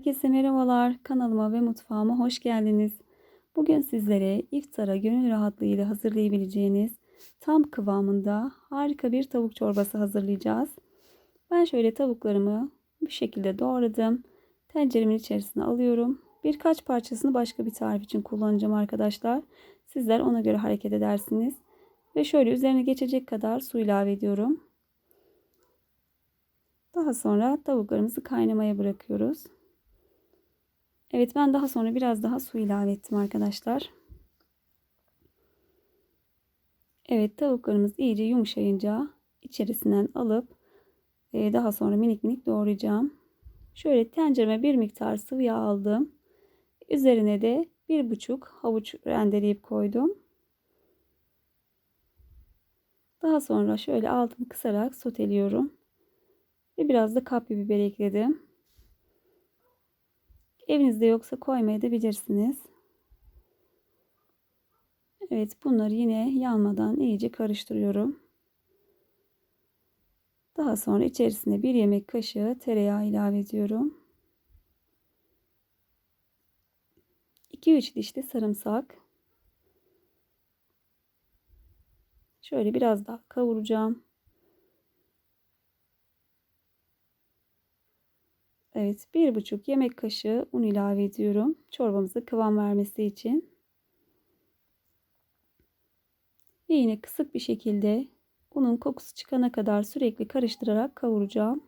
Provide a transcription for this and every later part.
Herkese merhabalar. Kanalıma ve mutfağıma hoş geldiniz. Bugün sizlere iftara gönül rahatlığıyla hazırlayabileceğiniz tam kıvamında harika bir tavuk çorbası hazırlayacağız. Ben şöyle tavuklarımı bu şekilde doğradım. Tenceremin içerisine alıyorum. Birkaç parçasını başka bir tarif için kullanacağım arkadaşlar. Sizler ona göre hareket edersiniz. Ve şöyle üzerine geçecek kadar su ilave ediyorum. Daha sonra tavuklarımızı kaynamaya bırakıyoruz. Evet ben daha sonra biraz daha su ilave ettim arkadaşlar. Evet tavuklarımız iyice yumuşayınca içerisinden alıp e, daha sonra minik minik doğrayacağım. Şöyle tencereme bir miktar sıvı yağ aldım. Üzerine de bir buçuk havuç rendeleyip koydum. Daha sonra şöyle altını kısarak soteliyorum. Ve biraz da kapya biber ekledim. Evinizde yoksa koymaya da bilirsiniz. Evet bunları yine yanmadan iyice karıştırıyorum. Daha sonra içerisine bir yemek kaşığı tereyağı ilave ediyorum. 2-3 diş de sarımsak. Şöyle biraz daha kavuracağım. Evet, bir buçuk yemek kaşığı un ilave ediyorum. Çorbamıza kıvam vermesi için. Ve yine kısık bir şekilde unun kokusu çıkana kadar sürekli karıştırarak kavuracağım.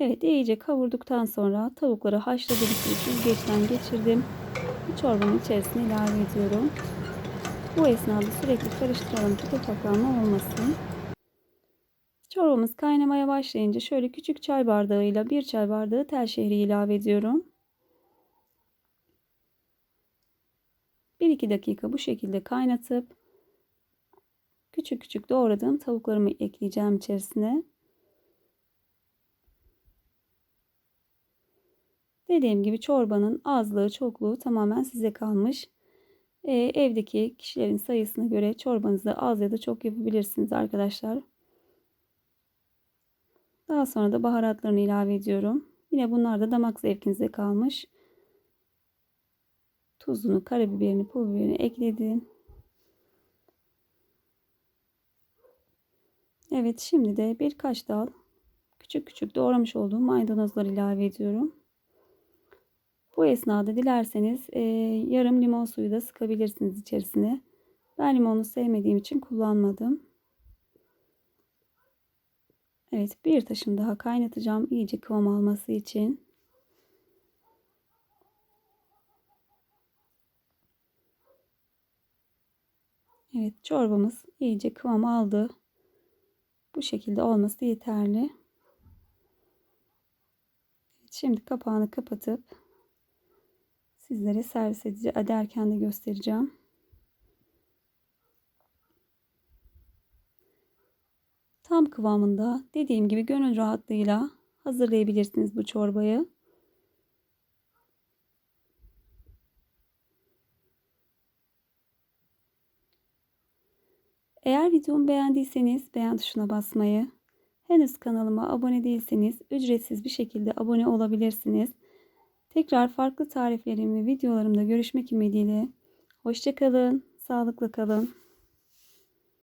Evet iyice kavurduktan sonra tavukları haşladığım için süzgeçten geçirdim. Çorbanın içerisine ilave ediyorum. Bu esnada sürekli karıştıralım ki topaklanma olmasın. Çorbamız kaynamaya başlayınca şöyle küçük çay bardağıyla bir çay bardağı tel şehri ilave ediyorum. 1-2 dakika bu şekilde kaynatıp küçük küçük doğradığım tavuklarımı ekleyeceğim içerisine. Dediğim gibi çorbanın azlığı çokluğu tamamen size kalmış. E, evdeki kişilerin sayısına göre çorbanızı az ya da çok yapabilirsiniz arkadaşlar. Daha sonra da baharatlarını ilave ediyorum. Yine bunlar da damak zevkinize kalmış. Tuzunu, karabiberini, pul biberini ekledim. Evet şimdi de birkaç dal küçük küçük doğramış olduğum maydanozları ilave ediyorum. Bu esnada dilerseniz e, yarım limon suyu da sıkabilirsiniz içerisine. Ben limonu sevmediğim için kullanmadım. Evet bir taşım daha kaynatacağım iyice kıvam alması için. Evet çorbamız iyice kıvam aldı. Bu şekilde olması yeterli. Şimdi kapağını kapatıp sizlere servis ederken de göstereceğim. Tam kıvamında dediğim gibi gönül rahatlığıyla hazırlayabilirsiniz bu çorbayı. Eğer videomu beğendiyseniz beğen tuşuna basmayı, henüz kanalıma abone değilseniz ücretsiz bir şekilde abone olabilirsiniz. Tekrar farklı tariflerim ve videolarımda görüşmek ümidiyle. Hoşçakalın, sağlıklı kalın.